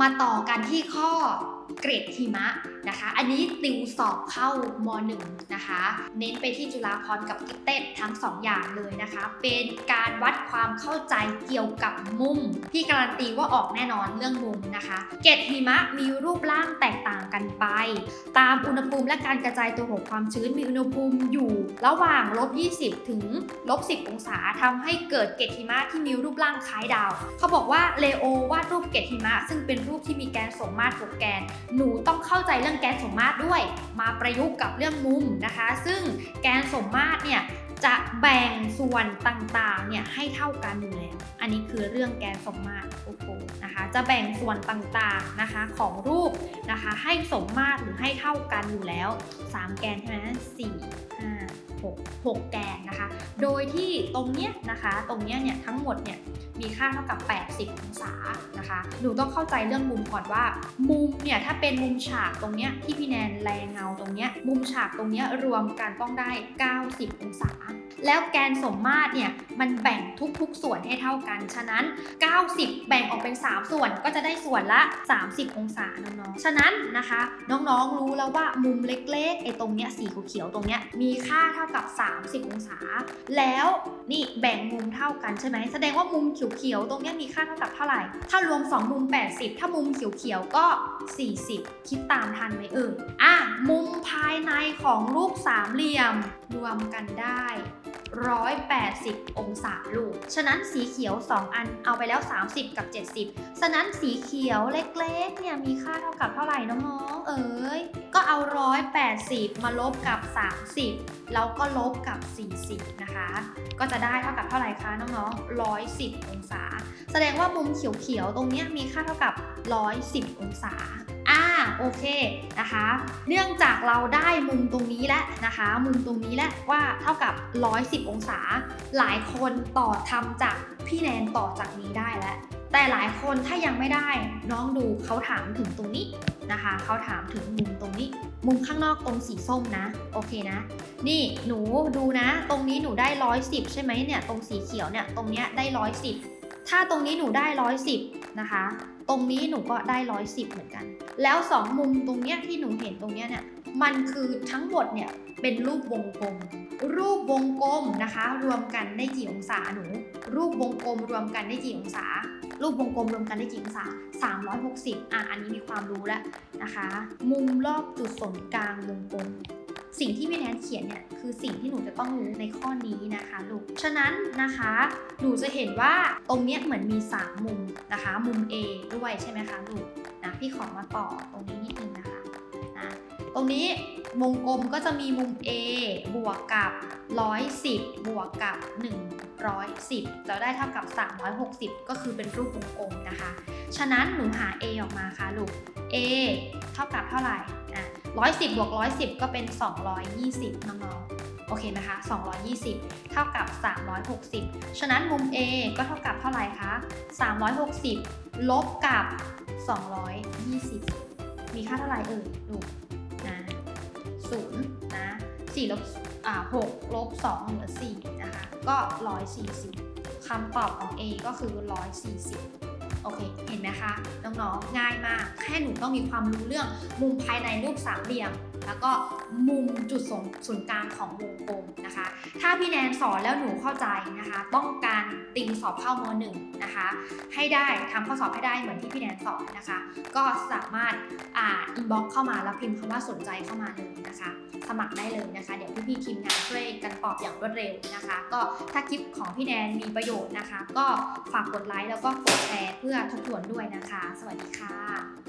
มาต่อกันที่ข้อ เกรดหิมะนะคะ อันนี้ติวสอบเข้ามหนึ่งนะคะ เน้นไปที่จุฬาพรกับกิเต็ดทั้งสองอย่างเลยนะคะ เป็นการวัดความเข้าใจเกี่ยวกับมุมพี่การันตีว่าออกแน่นอนเรื่องมุมนะคะ เกรดหิมะมีรูปร่างแตกต่างกันไป ตามอุณหภูมิและการกระจายตัวของความชื้นมีอุณหภูมิอยู่ ระหว่างลบ20 ถึงลบ10 องศาทำให้เกิดเกล็ดหิมะที่มีรูปร่างคล้ายดาว เขาบอกว่าเลโอวาดรูปเกล็ดหิมะ ซึ่งเป็นรูปที่มีแกนสมมาตร6แกนหนูต้องเข้าใจเรื่องแกนสมมาตรด้วย มาประยุกต์กับเรื่องมุมนะคะ ซึ่งแกนสมมาตรเนี่ย จะแบ่งส่วนต่างๆ เนี่ยให้เท่ากันอยู่แล้ว อันนี้คือเรื่องแกนสมมาตรโอ้โหนะคะ จะแบ่งส่วนต่างๆ นะคะของรูปนะคะ ให้สมมาตรหรือให้เท่ากันอยู่แล้ว 3 แกนใช่ไหมสี่ห้าหกหกแกนนะคะ โดยที่ตรงเนี้ยนะคะ ตรงเนี้ยเนี่ยทั้งหมดเนี่ยมีค่าเท่ากับ 80 องศานะคะ หนูต้องเข้าใจเรื่องมุมก่อนว่า มุมเนี่ยถ้าเป็นมุมฉากตรงเนี้ยที่พี่แนนแรงเงาตรงเนี้ย มุมฉากตรงเนี้ยรวมกันต้องได้ 90 องศาแล้วแกนสมมาตรเนี่ยมันแบ่งทุกๆ ส่วนให้เท่ากัน ฉะนั้น 90 แบ่งออกเป็น 3 ส่วนก็จะได้ส่วนละ 30 องศาน้องๆ ฉะนั้นนะคะ น้องๆรู้แล้วว่ามุมเล็กๆไอ้ตรงเนี้ยสีเขียวๆตรงเนี้ยมีค่าเท่ากับ 30 องศา แล้วนี่แบ่งมุมเท่ากันใช่ไหมแสดงว่ามุมเขียวๆตรงเนี้ยมีค่าเท่ากับเท่าไหร่ ถ้ารวม 2 มุม 80 ถ้ามุมเขียวๆก็ 40 คิดตามทันไหมเอ่ยอะมุมภายในของรูปสามเหลี่ยมรวมกันได้180 องศาลูก ฉะนั้นสีเขียว 2 อันเอาไปแล้ว 30 กับ 70 ฉะนั้นสีเขียวเล็กๆ เนี่ยมีค่าเท่ากับเท่าไหร่น้องๆ เอ๋ย ก็เอา 180 มาลบกับ 30 แล้วก็ลบกับ 40 นะคะ ก็จะได้เท่ากับเท่าไหร่คะน้องๆ 110 องศา แสดงว่ามุมเขียวๆ ตรงเนี้ยมีค่าเท่ากับ 110 องศา อ่า โอเคนะคะ เนื่องจากเราได้มุมตรงนี้แล้วนะคะ มุมตรงนี้แล้วว่าเท่ากับ 110 องศา หลายคนต่อทำจากพี่แนนต่อจากนี้ได้แล้ว แต่หลายคนถ้ายังไม่ได้น้องดูเขาถามถึงตรงนี้นะคะเขาถามถึงมุมตรงนี้ มุมข้างนอกตรงสีส้มนะ โอเคนะ นี่หนูดูนะ ตรงนี้หนูได้ 110 ใช่ไหมเนี่ย ตรงสีเขียวเนี่ย ตรงเนี้ยได้ 110 ถ้าตรงนี้หนูได้110นะคะ ตรงนี้หนูก็ได้110เหมือนกัน แล้ว 2 มุมตรงเนี้ยที่หนูเห็นตรงเนี้ยเนี่ย มันคือทั้งหมดเนี่ยเป็นรูปวงกลม รูปวงกลมนะคะ รวมกันได้กี่องศาหนู รูปวงกลมรวมกันได้กี่องศา รูปวงกลมรวมกันได้กี่องศา 360 อะ อันนี้มีความรู้แล้วนะคะ มุมรอบจุดศูนย์กลางวงกลม สิ่งที่พี่แนนเขียนเนี่ยคือสิ่งที่หนูจะต้องรู้ในข้อนี้นะคะลูก ฉะนั้นนะคะ หนูจะเห็นว่าตรงเนี้ยเหมือนมี 3 มุมนะคะ มุม A ด้วยใช่ไหมคะลูกนะพี่ขอมาต่อตรงนี้นิดนึงนะคะนะตรงนี้วงกลมก็จะมีมุม A บวกกับ 110 บวกกับ 110 จะได้เท่ากับ 360 ก็คือเป็นรูปวงกลมนะคะ ฉะนั้นหนูหา A ออกมาค่ะลูก A เท่ากับเท่าไหร่อะ 110 บวก 110 ก็เป็น 220น้องๆ โอเคนะคะ 220 เท่ากับ 360 ฉะนั้นมุม A ก็เท่ากับเท่าไหร่คะ 360 ลบกับ 220 มีค่าเท่าไหร่เอ่ยดูนะศูนย์นะ4ลบอ่า6ลบ2เหลือ4นะคะ ก็ 140คำตอบของ A ก็คือ 140 โอเค เห็นไหมคะ น้องๆ ง่ายมาก แค่หนูต้องมีความรู้เรื่องมุมภายในรูปสามเหลี่ยมแล้วก็มุมจุดศูนย์ศูนกลางของวงกลมนะคะ ถ้าพี่แนนสอนแล้วหนูเข้าใจนะคะ ต้องการติงสอบเข้ามหนึ่งนะคะ ให้ได้ทำข้อสอบให้ได้เหมือนที่พี่แนนสอนนะคะ ก็สามารถอ่าอินบ็อกเข้ามาแล้วพิมพ์คำว่าสนใจเข้ามาเลยนะคะ สมัครได้เลยนะคะ เดี๋ยวพี่ๆทีมงานช่วยกันตอบอย่างรวดเร็วนะคะ ก็ถ้าคลิปของพี่แนนมีประโยชน์นะคะ ก็ฝากกดไลค์แล้วก็กดแชร์เพื่อทบทวนด้วยนะคะ สวัสดีค่ะ